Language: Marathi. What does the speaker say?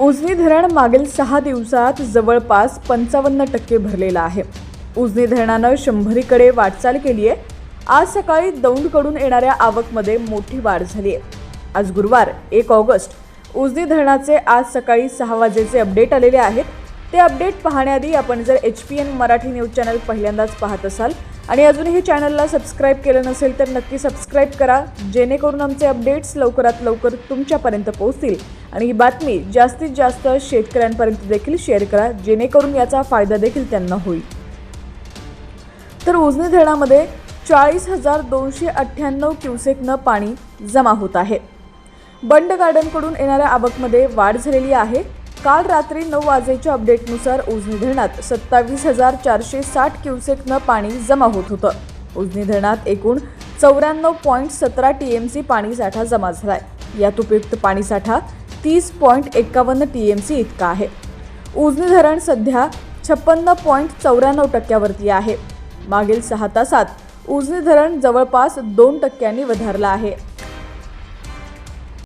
उजनी धरण मागील सहा दिवसात जवळपास पंचावन्न टक्के भरलेलं आहे. उजनी धरणानं शंभरीकडे वाटचाल केली आहे आज सकाळी दौंडकडून येणाऱ्या आवकमध्ये मोठी वाढ झाली आहे आज गुरुवार एक ऑगस्ट. उजनी धरणाचे आज सकाळी सहा वाजेचे अपडेट आलेले आहेत. ते अपडेट पाहण्याआधी आपण जर H P N Marathi news channel पहिल्यांदाच पाहत असाल आणि अजूनही चॅनलला सबस्क्राईब केलं नसेल तर नक्की सबस्क्राईब करा जेणेकरून आमचे अपडेट्स लवकरात लवकर तुमच्यापर्यंत पोहोचतील. आणि ही बातमी जास्तीत जास्त शेतकऱ्यांपर्यंत देखील शेअर करा जेणेकरून याचा फायदा देखील त्यांना होईल. तर उजनी धरणामध्ये चाळीस हजार दोनशे अठ्ठ्याण्णव क्युसेकनं पाणी जमा होत आहे. बंड गार्डनकडून येणाऱ्या आवकमध्ये वाढ झालेली आहे. काल रात्री नऊ वाजेच्या अपडेटनुसार उजनी धरणात सत्तावीस हजार चारशे साठ क्युसेकनं पाणी जमा होत होतं. उजनी धरणात एकूण चौऱ्याण्णव पॉईंट सतरा टी एम सी पाणीसाठा जमा झालाय. यात उपयुक्त पाणीसाठा तीस पॉईंट एकावन्न टी एम सी इतका आहे. उजनी धरण सध्या छप्पन्न पॉईंट चौऱ्याण्णव टक्क्यावरती आहे. मागील सहा तासात उजनी धरण जवळपास दोन टक्क्यांनी वधारलं आहे.